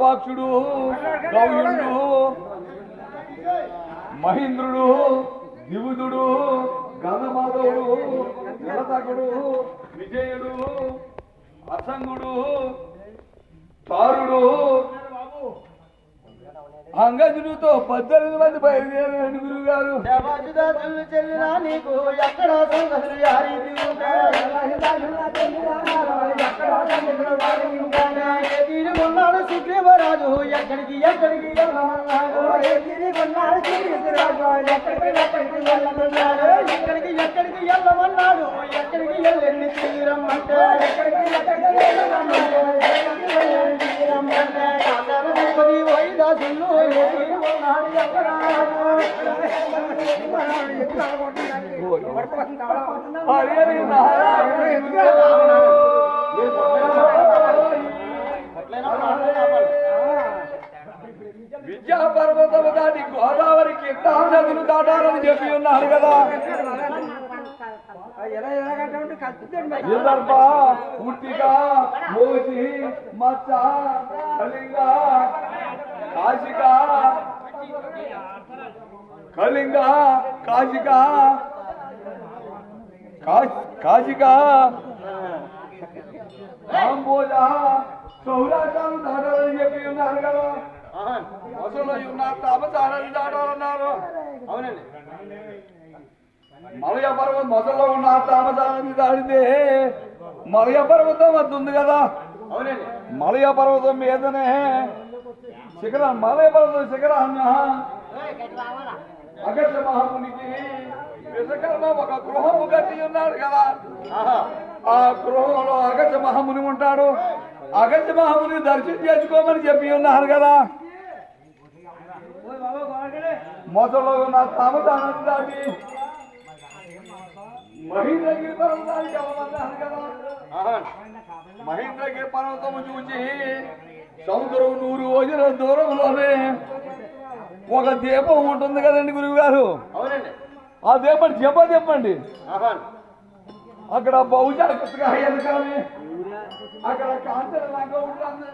గవాక్షుడు గౌయుడు మహేంద్రుడు దివుదుడు గణమాధవుడు నిలతకుడు విజయుడు అసంగుడు తారుడు అంగజుడితో పద్దెనిమిది మంది బయలుదేరారు గురువు గారు దేవాజుదాసులు చెల్లిన నీకు ఎక్కడ సంగతులు యారి ఉన్నాడు సుగ్రీవరాజు ఎక్కడికి ఎక్కడికి వెళ్ళమన్నాడు. ఎక్కడికి ఎక్కడికి వెళ్ళమన్నాడు. ఎక్కడికి వెళ్ళండి తీరమ్మంటే తిరుపతి వైదాసులు ఉన్నాడు ఎక్కడ హరి హరి నారాయణ. విద్యా పర్వతము దాటి గోదావరికి ఎట్టా నదులు దాటాలని చెప్పి ఉన్నారు కదా విదర్భ ఉట్టిక మోచి మచ్చ కళింగ కాశిక కళింగ కాశిక కాశ్- కాశిక కాంబోజ సౌరాష్ట్రాలు దాటాలని చెప్పి ఉన్నారు కదా. అసలు ఉన్నారు తామసారాన్ని దాటాలన్నారు. అవునండి. మలయ పర్వతం మొదల్లో ఉన్న తామసారాన్ని దాడితే మలయ పర్వతం వద్ద ఉంది కదా మలయ పర్వతం మీదనే శిఖర మలయ పర్వతం శిఖరాన్న అగస్త్య మహామునికి విశ్వకర్మ ఒక గృహము కట్టి ఉన్నాడు కదా. ఆ గృహంలో అగస్త్య మహాముని ఉంటాడు. అగస్త్య మహాముని దర్శనం చేసుకోమని చెప్పి ఉన్నారు కదా. మొదలో ఉన్న తామసారాన్ని దాటి మహేంద్రగిరి పర్వతానికి వెళ్ళమన్నారు కదా. మహేంద్రగిరి పర్వతము చూసి సముద్రం నూరు రోజుల దూరంలోనే ఒక దీపం ఉంటుంది కదండి గురువు గారు ఆ దీపం చెప్ప చెప్పండి అక్కడ వెనకాలి. అక్కడ కాంచన లంక ఉంటుంది.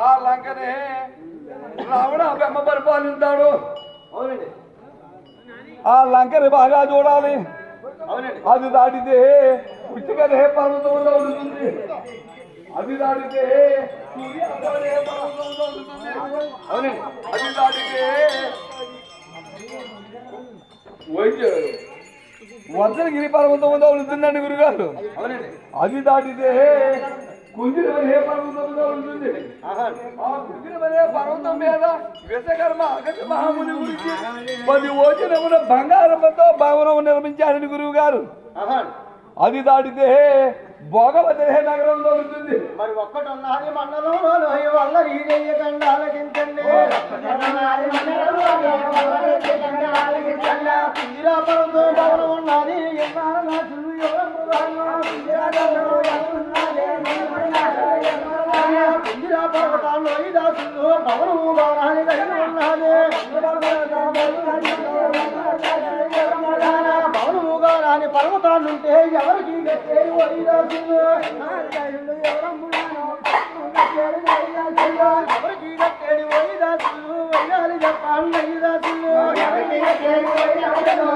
ఆ లంకనే రావణ బెమ్మ పరిపాలిస్తాడు అవునండి. ఆ లంకని బాగా చూడాలి. అది దాటితే పుట్టికనే పర్వతంలో ఉంటుంది. అది దాటితే సూర్యాస్తమనే పర్వతంలో ఉంటుంది అవునండి. అది దాటితే వైద్య వజ్రగిరి పర్వతంలో ఉంటుందండి గురుగారు. అవునండి అది దాటితే కుంజిరమనే పర్వతంలో ఉంటుంది. ఆ కుంజిరమనే పర్వతం మీద మహాముని గురించి పది ఓచనమున బంగారంతో భవనం నిర్మించారని గురువు గారు అది దాటితే భోగవతి నగరంలో ఉంటుంది. మరి ఒక్కటి ఉన్నది మండలంలో వల్ల ఆలకించండి భవనం ఉన్నది. కుంజిరా పర్వతాల్లో ఈ దాసులు భవనము భవనాన్ని కలిగి ఉన్నది. వైరాలు చెప్పండి ఈ దాసులు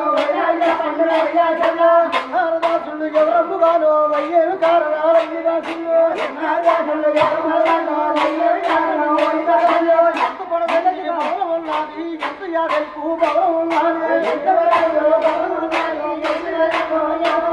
దాసులు ఎవరమ్ముగానో వయ్యేవి కారణాలు ఈ దాసులు ఎంత భవనం ఉన్నది ఎంత ఉన్నది 也是我的朋友